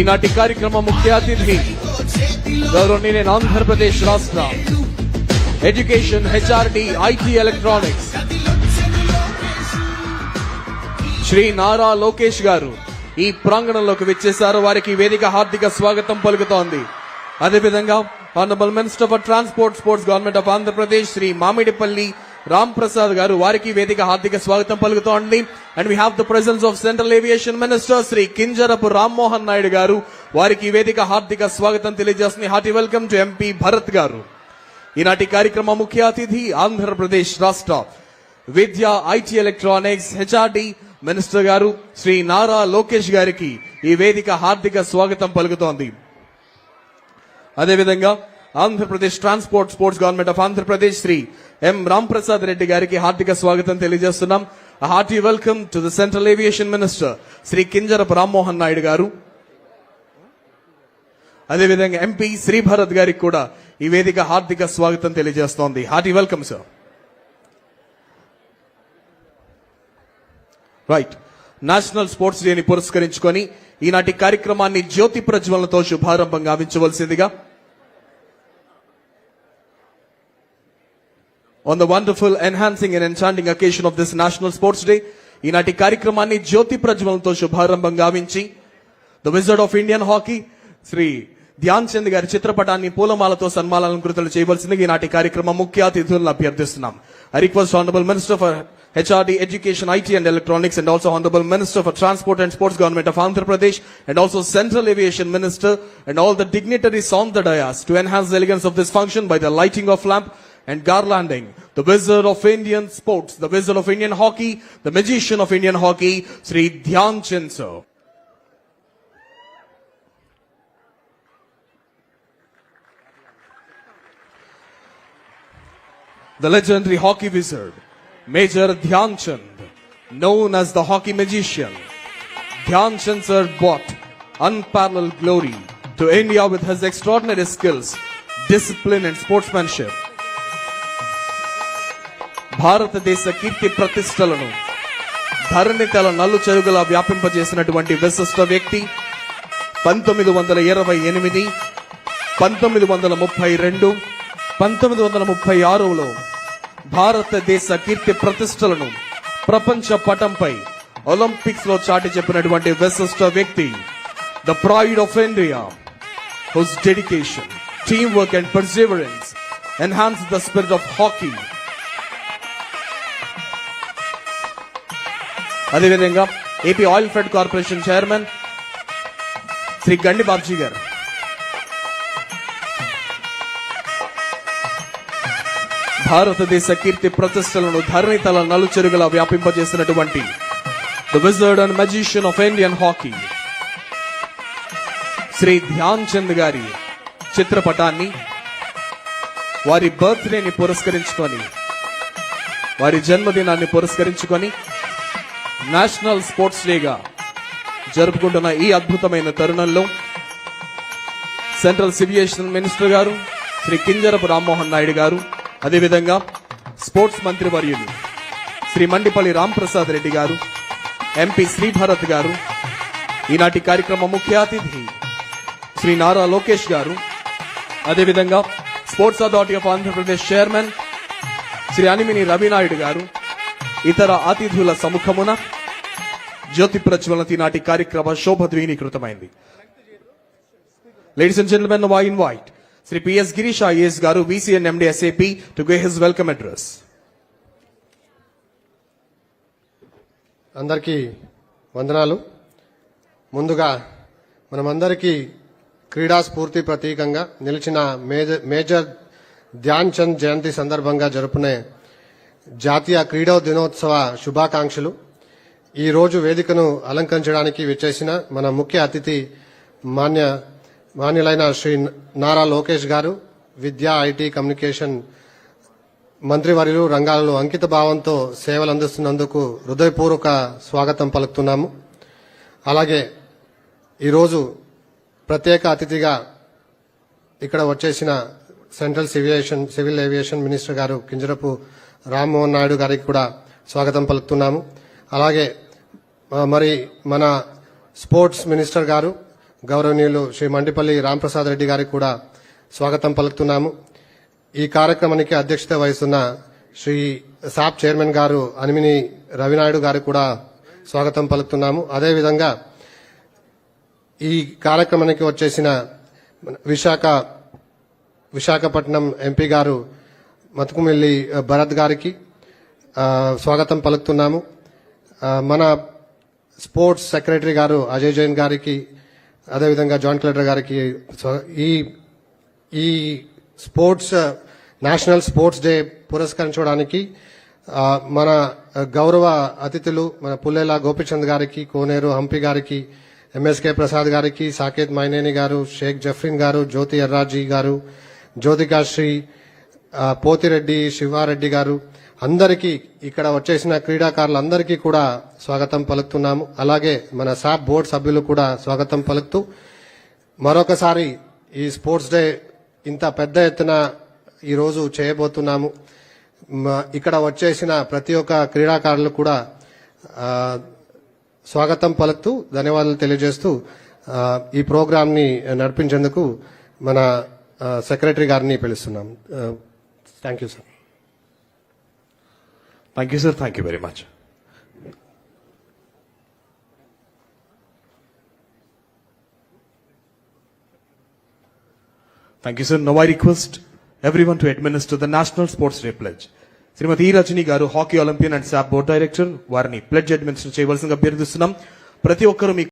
ఈనాటి కార్యక్రమ ముఖ్య అతిథి గౌరవనీయ ఆంధ్రప్రదేశ్ రాష్ట్ర education HRD IT electronics. Shri Nara Lokesh garu ఈ ప్రాంగణంలోకి విచ్చేశారు. వారికి వేదిక హార్దిక స్వాగతం పలుకుతోంది. అదేవిధంగా honourable minister for transport sports government of Andhra Pradesh Shri Mamidipalli Ram Prasad garu వారికి వేదిక హార్దిక స్వాగతం పలుకుతోంది. And we have the presence of central aviation minister Shri Kinjarapu Rammohan Naidu garu వారికి ఈ వేదిక హార్దిక స్వాగతం తెలియజేస్తుంది. Hearty welcome to MP Bharat garu ఈనాటి కార్యక్రమ ముఖ్య అతిథి ఆంధ్రప్రదేశ్ రాష్ట్ర విద్య IT electronics HRD minister garu Shri Nara Lokesh గారికి ఈ వేదిక హార్దిక స్వాగతం పలుకుతోంది. అదేవిధంగా Andhra Pradesh transport sports government of Andhra Pradesh Shri M Ramprasad Reddy గారికి హార్దిక స్వాగతం తెలియజేస్తున్నాం. Hearty welcome to the central aviation minister Shri Kinjarapu Rammohan Naidu garu. అదేవిధంగా ఎంపీ శ్రీభరత్ గారికి కూడా ఈ వేదిక హార్దిక స్వాగతం తెలియజేస్తోంది. Hearty welcome sir right national sports డేని పురస్కరించుకొని ఈనాటి కార్యక్రమాన్ని జ్యోతి ప్రజ్వలనతో శుభారంభం గావించవలసిందిగా on the wonderful enhancing and enchanting occasion of this national sports day ఈనాటి కార్యక్రమాన్ని జ్యోతి ప్రజ్వలనతో శుభారంభం గావించి the wizard of Indian hockey Shri Dhyan Chand గారి చిత్రపటాన్ని పూలమాలతో సన్మానాలంకృతులు చేయవలసిందిగా ఈనాటి కార్యక్రమం ముఖ్య అతిథులను అభ్యర్థిస్తున్నాం I request honourable minister for HRD education IT and electronics and also honourable minister for transport and sports government of Andhra Pradesh and also central aviation minister and all the dignitaries on the dais to enhance the elegance of this function by the lighting of lamp and garlanding. The wizard of Indian sports, the wizard of Indian hockey, the magician of Indian hockey, Sri Dhyan Chand sir. The legendary hockey wizard, Major Dhyan Chand, known as the hockey magician. Dhyan Chand sir brought unparalleled glory to India with his extraordinary skills, discipline and sportsmanship. భారతదేశ కీర్తి ప్రతిష్టలను ధరణి తల నల్లు చెరుగులా వ్యాపింపజేసినటువంటి విశిష్ట వ్యక్తి పంతొమ్మిది వందల ఇరవై ఎనిమిది పంతొమ్మిది వందల ముప్పై రెండు పంతొమ్మిది వందల ముప్పై ఆరులో భారతదేశ కీర్తి ప్రతిష్టలను ప్రపంచ పటంపై ఒలింపిక్స్లో చాటి చెప్పినటువంటి విశిష్ట వ్యక్తి the pride of India whose dedication team work and perseverance enhance the spirit of hockey. అదేవిధంగా AP oil fed corporation chairman Shri Gandi Babji garu. భారతదేశ కీర్తి ప్రతిష్టలను ధరణితల నలుచెరుగులా వ్యాపింపజేసినటువంటి the wizard and magician of Indian hockey Shri Dhyan Chand గారి చిత్రపటాన్ని వారి బర్త్డేని పురస్కరించుకొని వారి జన్మదినాన్ని పురస్కరించుకొని నేషనల్ స్పోర్ట్స్ డేగా జరుపుకుంటున్న ఈ అద్భుతమైన తరుణంలో సెంట్రల్ సివియేషన్ మినిస్టర్ గారు శ్రీ కింజరపు రామ్మోహన్ నాయుడు గారు అదేవిధంగా స్పోర్ట్స్ మంత్రి వర్యులు శ్రీ మండిపల్లి రాంప్రసాద్ రెడ్డి గారు ఎంపీ శ్రీభరత్ గారు ఈనాటి కార్యక్రమ ముఖ్య అతిథి శ్రీ నారా లోకేష్ గారు అదేవిధంగా sports authority of Andhra Pradesh chairman Shri Animini Ravi Naidu garu ఇతర అతిథుల సముఖమున జ్యోతి ప్రజ్వలన నాటి కార్యక్రమ శోభ ద్వీనీకృతమైంది. Ladies and gentlemen we invite Shri PS Girish IAS garu VC and MD SAP to give his welcome address అందరికీ వందనాలు. ముందుగా మనమందరికీ క్రీడా స్ఫూర్తి ప్రతీకంగా నిలిచిన మేజర్ మేజర్ ధ్యాన్ చంద్ జయంతి సందర్భంగా జరుపునే జాతీయ క్రీడా దినోత్సవ శుభాకాంక్షలు. ఈ రోజు వేదికను అలంకరించడానికి విచ్చేసిన మన ముఖ్య అతిథి మాన్య మాన్యులైన శ్రీ నారా లోకేష్ గారు విద్యా ఐటీ కమ్యూనికేషన్ మంత్రివర్యులు రంగాలలో అంకిత భావంతో సేవలు అందిస్తున్నందుకు హృదయపూర్వక స్వాగతం పలుకుతున్నాము. అలాగే ఈరోజు ప్రత్యేక అతిథిగా ఇక్కడ వచ్చేసిన central aviation civil aviation minister garu Kinjarapu Rammohan Naidu గారికి కూడా స్వాగతం పలుకుతున్నాము. అలాగే మరి మన స్పోర్ట్స్ మినిస్టర్ గారు గౌరవనీయులు శ్రీ మండిపల్లి రాంప్రసాద్ రెడ్డి గారికి కూడా స్వాగతం పలుకుతున్నాము. ఈ కార్యక్రమానికి అధ్యక్షత వహిస్తున్న శ్రీ సాప్ చైర్మన్ గారు అనిమిని రవినాయుడు గారికి కూడా స్వాగతం పలుకుతున్నాము. అదేవిధంగా ఈ కార్యక్రమానికి వచ్చేసిన విశాఖ విశాఖపట్నం ఎంపీ గారు మతుకుమిల్లి భరత్ గారికి స్వాగతం పలుకుతున్నాము. మన స్పోర్ట్స్ సెక్రటరీ గారు అజయ్ జైన్ గారికి అదేవిధంగా జాయింట్ కలెక్టర్ గారికి ఈ ఈ స్పోర్ట్స్ నేషనల్ స్పోర్ట్స్ డే పురస్కరించడానికి మన గౌరవ అతిథులు మన పుల్లేల గోపిచంద్ గారికి కోనేరు హంపి గారికి ఎంఎస్కే ప్రసాద్ గారికి సాకేత్ మైనేని గారు షేక్ జఫ్రిన్ గారు జ్యోతి ఎర్రాజీ గారు జ్యోతికా శ్రీ పోతిరెడ్డి శివారెడ్డి గారు అందరికీ ఇక్కడ వచ్చేసిన క్రీడాకారులందరికీ కూడా స్వాగతం పలుకుతున్నాము. అలాగే మన సాప్ బోర్డు సభ్యులు కూడా స్వాగతం పలుకుతూ మరొకసారి ఈ స్పోర్ట్స్ డే ఇంత పెద్ద ఎత్తున ఈరోజు చేయబోతున్నాము. ఇక్కడ వచ్చేసిన ప్రతి ఒక్క క్రీడాకారులు కూడా స్వాగతం పలుకుతూ ధన్యవాదాలు తెలియజేస్తూ ఈ ప్రోగ్రాంని నడిపించేందుకు మన సెక్రటరీ గారిని పిలుస్తున్నాం. Thank you sir thank you sir thank you very much thank you sir no I request every one to administer the national sports day pledge Shrimati E Rajini garu hockey Olympian and SAP board director వారిని pledge administer చేయవలసింది అభ్యర్థిస్తున్నాం. ప్రతి ఒక్కరూ మీ